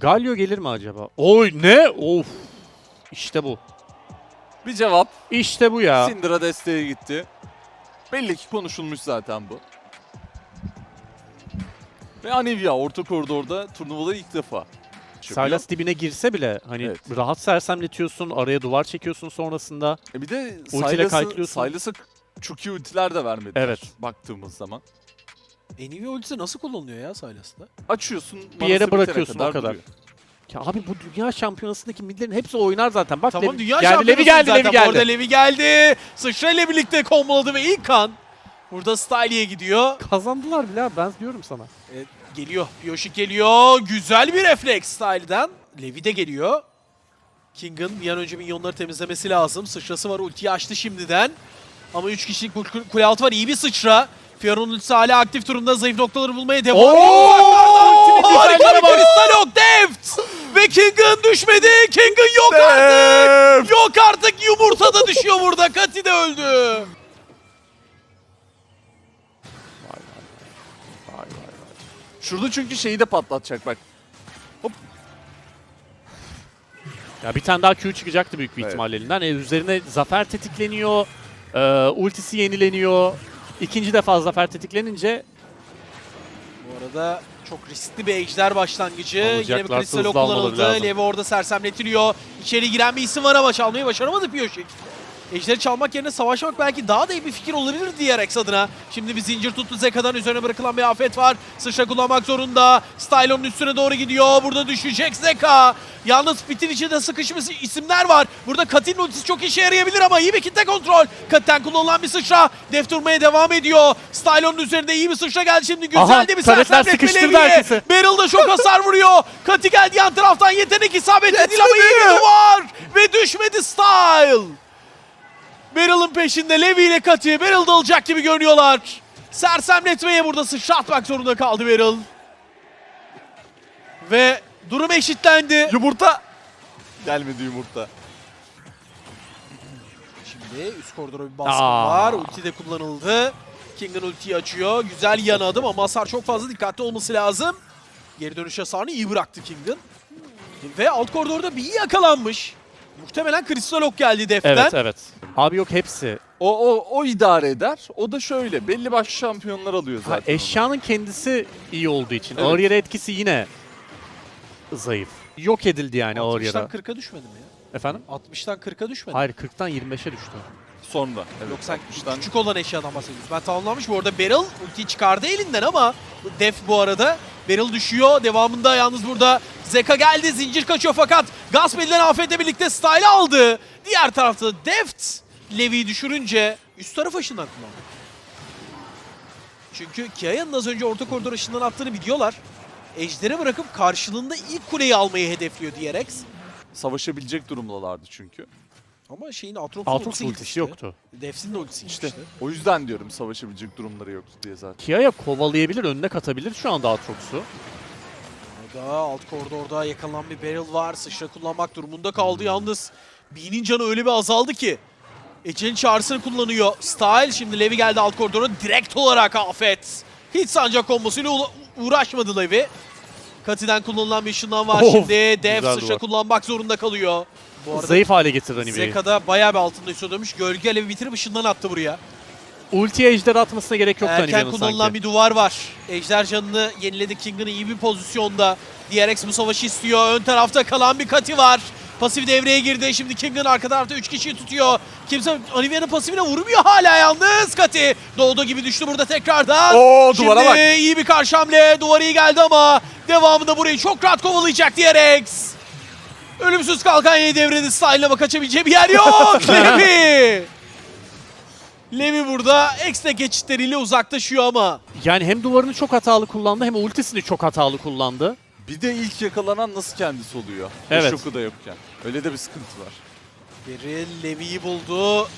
Galio gelir mi acaba? Oy ne? Of. İşte bu. Bir cevap. İşte bu ya. Syndra desteğe gitti. Belli ki konuşulmuş zaten bu. Ve Anivia orta koridorda turnuvada ilk defa. çıkıyor. Silas dibine girse bile hani Evet. rahat sersemletiyorsun, araya duvar çekiyorsun sonrasında. E bir de Ultiyle Silas'ı kaykılıyorsun. Silas'a çok iyi ultiler de vermediler. Evet. Baktığımız zaman. Nvidia ultisi nasıl kullanılıyor ya Silas'ta? Açıyorsun. Bir yere bırakıyorsun o kadar. duruyor. Ya abi bu dünya şampiyonasındaki midlerin hepsi oynar zaten. Bak Tamam Levi- dünya geldi, Levi şampiyonası geldi, zaten. Levi geldi. Orada Levi geldi. Sıçra ile birlikte komboladı ve ilk kan. Burada Stylia'ya gidiyor. Kazandılar bile abi, ben diyorum sana. Evet, geliyor. Yoshi geliyor. Güzel bir refleks Style'den. Levi de geliyor. King'in bir an önce minyonları temizlemesi lazım. Sıçrası var. Ultiyi açtı şimdiden. Ama 3 kişilik kul- kule altı var. İyi bir sıçra. Fiora'nın ultisi hala aktif durumda. Zayıf noktaları bulmaya devam ediyor. Harika bir kristal yok. Deft! Ve King'in düşmedi. King'in yok artık. Yok artık. Yumurta da düşüyor burada. Kati de öldü. Vay vay vay. Şurada çünkü şeyi de patlatacak bak. Ya bir tane daha Q çıkacaktı büyük bir Evet. ihtimalle elinden. E, üzerine zafer tetikleniyor. E, ultisi yenileniyor. İkinci defa zafer tetiklenince Bu arada çok riskli bir ejder başlangıcı. Yine bir Alacaklar, kristal ok hızlı almaları kullanıldı. lazım. Levi orada sersemletiliyor. İçeri giren bir isim var ama çalmayı başaramadı Piyoşik. Ejderi çalmak yerine savaşmak belki daha da iyi bir fikir olabilir diğer Rex adına. Şimdi bir zincir tuttu Zeka'dan üzerine bırakılan bir afet var. Sıçra kullanmak zorunda. Stylon'un üstüne doğru gidiyor. Burada düşecek Zeka. Yalnız pitin içinde sıkışmış isimler var. Burada Katin ultisi çok işe yarayabilir ama iyi bir kitle kontrol. Kat'ten kullanılan bir sıçra. Def durmaya devam ediyor. Stylon'un üzerinde iyi bir sıçra geldi şimdi. Güzel Aha, de bir taretler sersemletme sıkıştırdı Levi'ye. herkesi. Beryl da çok hasar vuruyor. Kati geldi yan taraftan yetenek isabetli değil ama iyi bir duvar. Ve düşmedi Style. Beryl'ın peşinde Levi ile Kati. Beryl da alacak gibi görünüyorlar. Sersemletmeye burada sıçra atmak zorunda kaldı Beryl. Ve durum eşitlendi. Yumurta. Gelmedi yumurta. Şimdi üst koridora bir baskın Aa. var. Ulti de kullanıldı. King'in ultiyi açıyor. Güzel yan adım ama hasar çok fazla dikkatli olması lazım. Geri dönüş hasarını iyi bıraktı King'in. Ve alt koridorda bir iyi yakalanmış. Muhtemelen Kristal Ok geldi deften. evet evet. Abi yok hepsi. O, o, o idare eder. O da şöyle. Belli başlı şampiyonlar alıyor Ha, zaten. eşyanın kendisi iyi olduğu için. Evet. Ağır yere etkisi yine zayıf. Yok edildi yani ağır 60'tan yere. 40'a düşmedi mi ya? Efendim? 60'tan 40'a düşmedi. Hayır 40'tan 25'e düştü. Sonra. Evet, Yok sen 60'tan küçük olan eşyadan bahsediyorsun. Ben tamamlanmış. Bu arada Beryl ultiyi çıkardı elinden ama Def bu arada. Beryl düşüyor. Devamında yalnız burada Zeka geldi. Zincir kaçıyor fakat gasp edilen afetle birlikte Style aldı. Diğer tarafta Deft Levi'yi düşürünce üst taraf aşından kullandı. Çünkü Kia'nın az önce orta koridor aşından attığını biliyorlar. Ejder'e bırakıp karşılığında ilk kuleyi almayı hedefliyor DRX. Savaşabilecek durumdalardı çünkü. Ama şeyin Aatrox Aatrox ultisi ultisi gitmişti. yoktu. Def'in de ultisi İşte gitmişti. o yüzden diyorum savaşabilecek durumları yoktu diye zaten. Kia'ya kovalayabilir, önüne katabilir şu anda Aatrox'u. Burada alt koridorda yakalanan bir Beryl var. Sıçra kullanmak durumunda kaldı yalnız. Bean'in canı öyle bir azaldı ki. Ece'nin çağrısını kullanıyor. Style şimdi Levi geldi alt koridora direkt olarak afet. Hiç sancak kombosuyla uğra- uğraşmadı Levi. Kati'den kullanılan bir ışınlan var Of, şimdi. Dev sıçra duvar. kullanmak zorunda kalıyor. Bu arada Zayıf hale getirir Anive'yi. Zeka'da bayağı bir altında hissediyormuş. Gölge Levi bitirip ışından attı buraya. Ultiye ejder atmasına gerek yoktu Erken Anive'nin kullanılan sanki. bir duvar var. Ejder canını yeniledi. King'in iyi bir pozisyonda. DRX bu savaşı istiyor. Ön tarafta kalan bir Kati var. Pasif devreye girdi. Şimdi King'in arka tarafta 3 kişiyi tutuyor. Kimse Olivia'nın pasifine vurmuyor hala yalnız. Kati doğduğu gibi düştü burada tekrardan. Oo, Şimdi duvara bak. iyi bir karşı hamle. Duvarı iyi geldi ama devamında burayı çok rahat kovalayacak DRX. Ölümsüz kalkan yeni devrede Style'la ama kaçabileceği bir yer yok. Levi. Levi burada ekstra geçitleriyle uzaklaşıyor ama. Yani hem duvarını çok hatalı kullandı hem ultisini çok hatalı kullandı. Bir de ilk yakalanan nasıl kendisi oluyor? Evet. Şoku da yokken. Öyle de bir sıkıntı var. Beril Levi'yi buldu.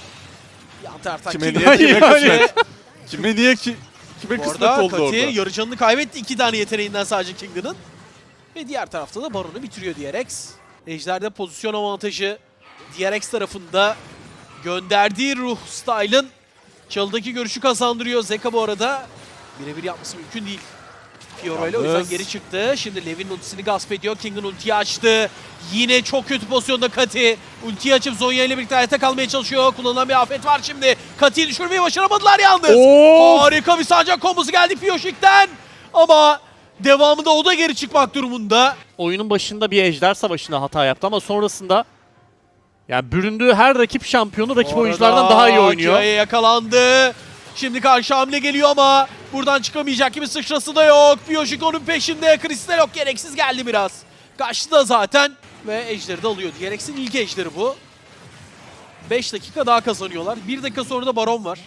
Yan taraftan Kime niye, kime kısmet? Kime niye ki? Kime Bu kısmet arada oldu Kati orada? yarı canını kaybetti. iki tane yeteneğinden sadece King'in. Ve diğer tarafta da Baron'u bitiriyor DRX. Ejder'de pozisyon avantajı DRX tarafında gönderdiği ruh Style'ın çalıdaki görüşü kazandırıyor. Zeka bu arada birebir yapması mümkün değil. Fiora ile o yüzden geri çıktı. Şimdi Levin ultisini gasp ediyor. King'in ultiyi açtı. Yine çok kötü pozisyonda Kati. Ultiyi açıp Zonya ile birlikte hayatta kalmaya çalışıyor. Kullanılan bir afet var şimdi. Kati'yi düşürmeyi başaramadılar yalnız. Of! Harika bir sancak kombosu geldi Piyoşik'ten. Ama devamında o da geri çıkmak durumunda. Oyunun başında bir ejder savaşında hata yaptı ama sonrasında yani büründüğü her rakip şampiyonu rakip oyunculardan daha iyi oynuyor. Kia'ya yakalandı. Şimdi karşı hamle geliyor ama buradan çıkamayacak gibi sıçrası da yok. Piyoşik onun peşinde. Kristal yok gereksiz geldi biraz. Kaçtı da zaten ve ejderi de alıyor. DRX'in ilk ejderi bu. 5 dakika daha kazanıyorlar. 1 dakika sonra da Baron var.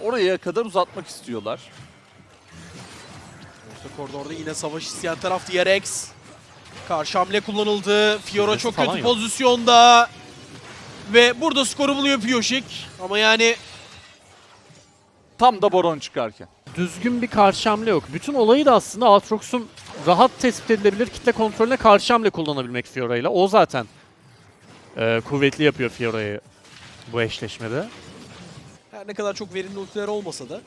Oraya kadar uzatmak istiyorlar. Orta koridorda yine savaş isteyen taraf DRX. Karşı hamle kullanıldı. Fiora çok kötü yok. pozisyonda. Ve burada skoru buluyor Piyoşik. Ama yani Tam da Baron çıkarken. Düzgün bir karşı hamle yok. Bütün olayı da aslında Aatrox'un rahat tespit edilebilir kitle kontrolüne karşı hamle kullanabilmek Fiora'yla. O zaten e, kuvvetli yapıyor Fiora'yı bu eşleşmede. Her ne kadar çok verimli ultiler olmasa da.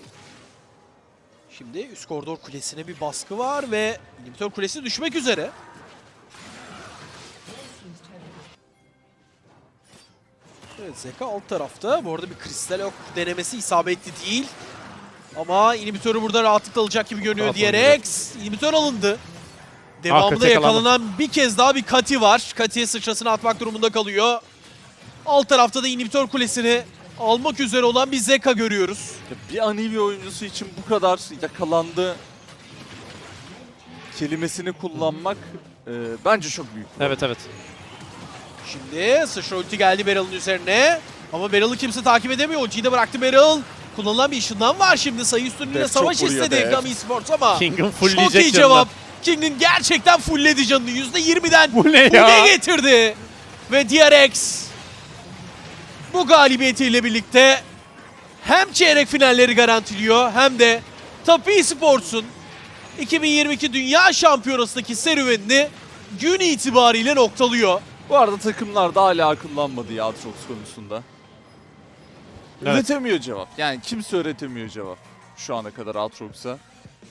Şimdi üst koridor kulesine bir baskı var ve inhibitor kulesi düşmek üzere. Evet Zeka alt tarafta. Bu arada bir kristal ok denemesi isabetli değil. Ama inhibitörü burada rahatlıkla alacak gibi görünüyor Rahat DRX. İnhibitör alındı. Devamında yakalanan bir kez daha bir Kati var. Kati'ye sıçrasını atmak durumunda kalıyor. Alt tarafta da inhibitör kulesini almak üzere olan bir Zeka görüyoruz. Bir Anivi oyuncusu için bu kadar yakalandı kelimesini kullanmak e, bence çok büyük. Evet evet. Şimdi sıçra ulti geldi Beryl'ın üzerine. Ama Beryl'ı kimse takip edemiyor. Ultiyi de bıraktı Beryl. Kullanılan bir ışından var şimdi. Sayı üstünlüğüyle Def çok savaş vuruyor istedi Def. Gami Sports ama King'in çok iyi cevap. King'in gerçekten fullledi canını. %20'den Bu ne ya? getirdi. Ve DRX bu galibiyetiyle birlikte hem çeyrek finalleri garantiliyor hem de Top Esports'un 2022 Dünya Şampiyonası'ndaki serüvenini gün itibariyle noktalıyor. Bu arada takımlar da hala akıllanmadı ya Aatrox konusunda. Evet. Üretemiyor cevap. Yani kimse öğretemiyor cevap şu ana kadar Aatrox'a.